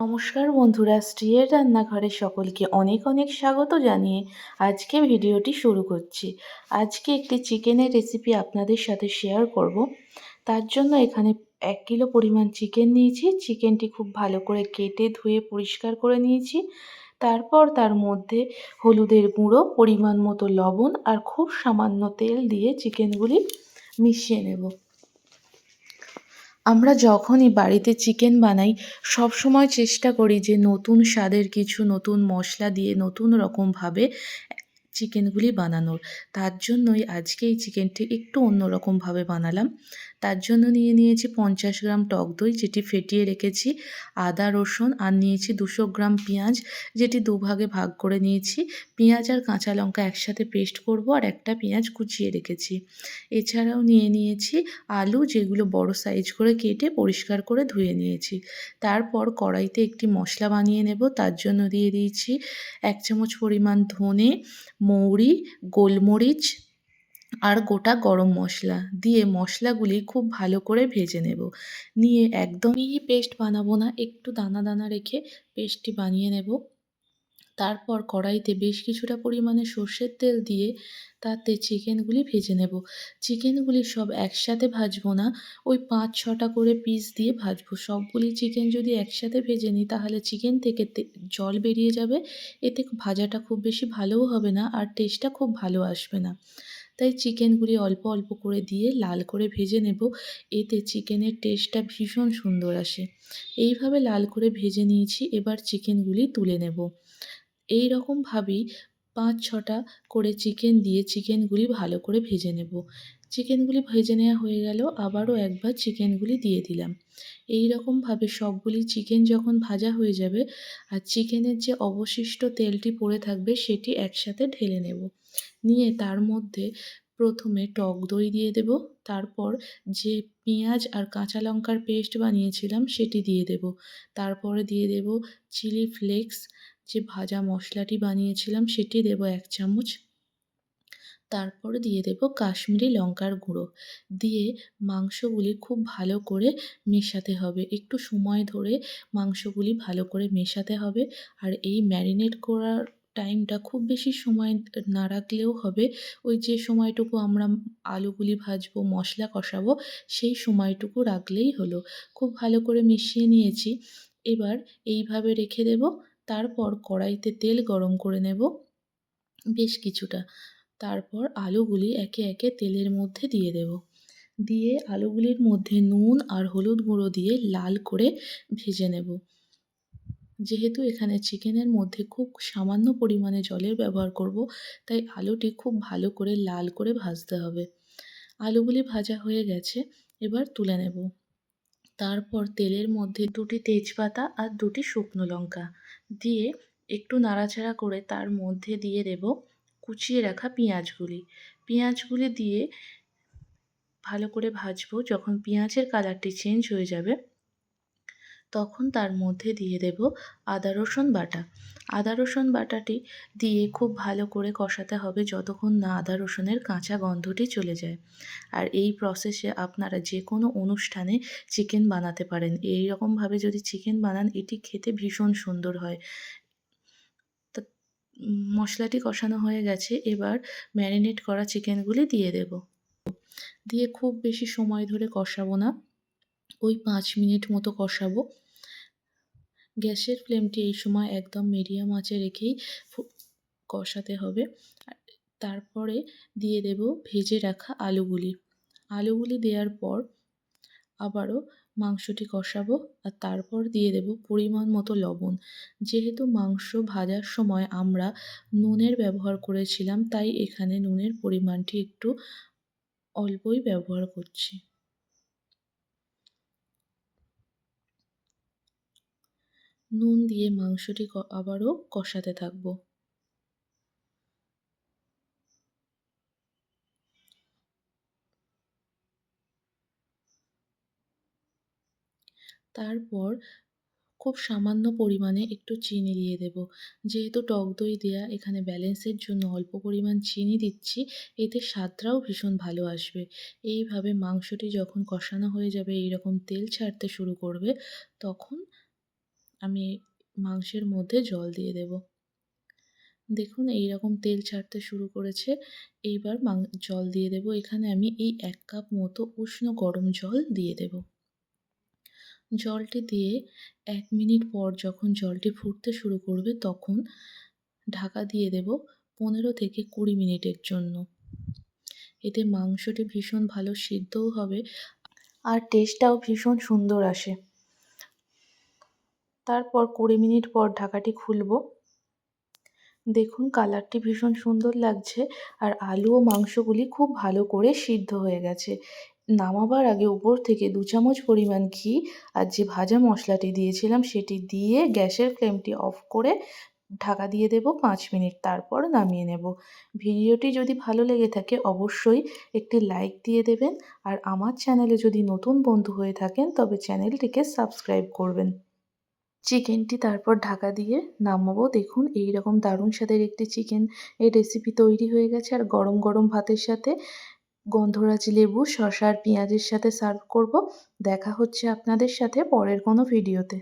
নমস্কার বন্ধুরা, স্ত্রীর রান্নাঘরে সকলকে অনেক অনেক স্বাগত জানিয়ে আজকে ভিডিওটি শুরু করছি। আজকে একটি চিকেনের রেসিপি আপনাদের সাথে শেয়ার করব। তার জন্য এখানে এক কিলো পরিমাণ চিকেন নিয়েছি। চিকেনটি খুব ভালো করে কেটে ধুয়ে পরিষ্কার করে নিয়েছি। তারপর তার মধ্যে হলুদের গুঁড়ো, পরিমাণ মতো লবণ আর খুব সামান্য তেল দিয়ে চিকেনগুলি মিশিয়ে নেব। আমরা যখনই বাড়িতে চিকেন বানাই সব সময় চেষ্টা করি যে নতুন স্বাদের কিছু, নতুন মশলা দিয়ে নতুন রকমভাবে চিকেনগুলি বানানোর। তার জন্যই আজকে এই চিকেনটি একটু অন্যরকমভাবে বানালাম। তার জন্য নিয়ে নিয়েছি পঞ্চাশ গ্রাম টক দই, যেটি ফেটিয়ে রেখেছি, আদা, রসুন, আর নিয়েছি দুশো গ্রাম পেঁয়াজ, যেটি দুভাগে ভাগ করে নিয়েছি। পেঁয়াজ আর কাঁচা লঙ্কা একসাথে পেস্ট করব আর একটা পেঁয়াজ কুচিয়ে রেখেছি। এছাড়াও নিয়ে নিয়েছি আলু, যেগুলো বড় সাইজ করে কেটে পরিষ্কার করে ধুয়ে নিয়েছি। তারপর কড়াইতে একটি মশলা বানিয়ে নেব। তার জন্য দিয়ে দিয়েছি এক চামচ পরিমাণ ধনে মৌরি, গোলমরিচ আর গোটা গরম মশলা। দিয়ে মশলাগুলি খুব ভালো করে ভেজে নেব। নিয়ে একদমই পেস্ট বানাবো না, একটু দানা দানা রেখে পেস্টটি বানিয়ে নেব। তারপর কড়াইতে বেশ কিছুটা পরিমাণে সর্ষের তেল দিয়ে তাতে চিকেনগুলি ভেজে নেব। চিকেনগুলি সব একসাথে ভাজবো না, ওই পাঁচ ছটা করে পিস দিয়ে ভাজবো। সবগুলি চিকেন যদি একসাথে ভেজে নিই, তাহলে চিকেন থেকে জল বেরিয়ে যাবে। এতে ভাজাটা খুব বেশি ভালোও হবে না আর টেস্টটা খুব ভালো আসবে না। তাই চিকেনগুলি অল্প অল্প করে দিয়ে লাল করে ভেজে নেব। এতে চিকেনের টেস্টটা ভীষণ সুন্দর আসে। এইভাবে লাল করে ভেজে নিয়েছি, এবার চিকেনগুলি তুলে নেব। এই রকমভাবেই পাঁচ, ছটা করে চিকেন দিয়ে চিকেনগুলি ভালো করে ভেজে নেব। চিকেনগুলি ভেজে নেওয়া হয়ে গেল, আবারও একবার চিকেনগুলি দিয়ে দিলাম। এই রকমভাবে সবগুলি চিকেন যখন ভাজা হয়ে যাবে আর চিকেনের যে অবশিষ্ট তেলটি পড়ে থাকবে সেটি একসাথে ঢেলে নেব। নিয়ে তার মধ্যে প্রথমে টক দই দিয়ে দেব, তারপর যে পেঁয়াজ আর কাঁচা লঙ্কার পেস্ট বানিয়েছিলাম সেটি দিয়ে দেব। তারপরে দিয়ে দেব চিলি ফ্লেক্স যে ভাজা মশলাটি বানিয়েছিলাম সেটি দেব এক চামচ। তারপরে দিয়ে দেব কাশ্মীরি লঙ্কার গুঁড়ো। দিয়ে মাংসগুলি খুব ভালো করে মেশাতে হবে। একটু সময় ধরে মাংসগুলি ভালো করে মেশাতে হবে। আর এই ম্যারিনেট করার টাইমটা খুব বেশি সময় না রাখলেও হবে। ওই যে সময়টুকু আমরা আলুগুলি ভাজবো, মশলা কষাবো, সেই সময়টুকু রাখলেই হলো। খুব ভালো করে মিশিয়ে নিয়েছি। এবার এইভাবে রেখে দেব। তারপর কড়াইতে তেল গরম করে নেব বেশ কিছুটা। তারপর আলুগুলি একে একে তেলের মধ্যে দিয়ে দেব। দিয়ে আলুগুলির মধ্যে নুন আর হলুদ গুঁড়ো দিয়ে লাল করে ভেজে নেব। যেহেতু এখানে চিকেনের মধ্যে খুব সামান্য পরিমাণে জলের ব্যবহার করব, তাই আলুটি খুব ভালো করে লাল করে ভাজতে হবে। আলুগুলি ভাজা হয়ে গেছে, এবার তুলে নেব। তারপর তেলের মধ্যে দুটি তেজপাতা আর দুটি শুকনো লঙ্কা। দিয়ে একটু নাড়াচাড়া করে তার মধ্যে দিয়ে দেব কুচিয়ে রাখা পেঁয়াজগুলি। পেঁয়াজগুলি দিয়ে ভালো করে ভাজবো। যখন পেঁয়াজের কালারটি চেঞ্জ হয়ে যাবে তখন তার মধ্যে দিয়ে দেব আদা, রসুন বাটা। আদা, রসুন বাটাটি দিয়ে খুব ভালো করে কষাতে হবে যতক্ষণ না আদা, রসুনের কাঁচা গন্ধটি চলে যায়। আর এই প্রসেসে আপনারা যে কোনো অনুষ্ঠানে চিকেন বানাতে পারেন। এই রকমভাবে যদি চিকেন বানান, এটি খেতে ভীষণ সুন্দর হয়। মশলাটি কষানো হয়ে গেছে, এবার ম্যারিনেট করা চিকেনগুলি দিয়ে দেব। দিয়ে খুব বেশি সময় ধরে কষাবো না। ওই পাঁচ মিনিট মতো কষাবো। গ্যাসের ফ্লেমটি এই সময় একদম মিডিয়াম আঁচে রেখেই কষাতে হবে। তারপরে দিয়ে দেব ভেজে রাখা আলুগুলি। আলুগুলি দেওয়ার পর আবারও মাংসটি কষাবো আর তারপর দিয়ে দেব পরিমাণ মতো লবণ। যেহেতু মাংস ভাজার সময় আমরা নুনের ব্যবহার করেছিলাম, তাই এখানে নুনের পরিমাণটি একটু অল্পই ব্যবহার করছি। নুন দিয়ে মাংসটি আবারও কষাতে থাকব। তারপর খুব সামান্য পরিমাণে একটু চিনি দিয়ে দেব। যেহেতু টক দই দেওয়া এখানে ব্যালেন্সের জন্য অল্প পরিমাণ চিনি দিচ্ছি, এতে স্বাদটাও ভীষণ ভালো আসবে। এইভাবে মাংসটি যখন কষানো হয়ে যাবে, এইরকম তেল ছাড়তে শুরু করবে, তখন আমি মাংসের মধ্যে জল দিয়ে দেব। দেখুন এই রকম তেল ছাড়তে শুরু করেছে। এইবার জল দিয়ে দেব। এখানে আমি এই এক কাপ মতো উষ্ণ গরম জল দিয়ে দেব। জলটি দিয়ে এক মিনিট পর যখন জলটি ফুটতে শুরু করবে, তখন ঢাকা দিয়ে দেব পনেরো থেকে কুড়ি মিনিটের জন্য। এতে মাংসটি ভীষণ ভালো সিদ্ধও হবে আর টেস্টটাও ভীষণ সুন্দর আসে। তারপর কুড়ি মিনিট পর ঢাকাটি খুলব। দেখুন কালারটি ভীষণ সুন্দর লাগছে আর আলু ও মাংসগুলি খুব ভালো করে সিদ্ধ হয়ে গেছে। নামাবার আগে উপর থেকে দু চামচ পরিমাণ ঘি আর যে ভাজা মশলাটি দিয়েছিলাম সেটি দিয়ে গ্যাসের ফ্লেমটি অফ করে ঢাকা দিয়ে দেব পাঁচ মিনিট, তারপর নামিয়ে নেব। ভিডিওটি যদি ভালো লেগে থাকে অবশ্যই একটি লাইক দিয়ে দেবেন আর আমার চ্যানেলে যদি নতুন বন্ধু হয়ে থাকেন তবে চ্যানেলটিকে সাবস্ক্রাইব করবেন। চিকেনটি তারপর ঢাকা দিয়ে নামাবো। দেখুন এই রকম দারুণ স্বাদের একটি চিকেন এই রেসিপি তৈরি হয়ে গেছে। আর গরম গরম ভাতের সাথে গন্ধরাজ লেবু, শসা আর পেঁয়াজের সাথে সার্ভ করব। দেখা হচ্ছে আপনাদের সাথে পরের কোনো ভিডিওতে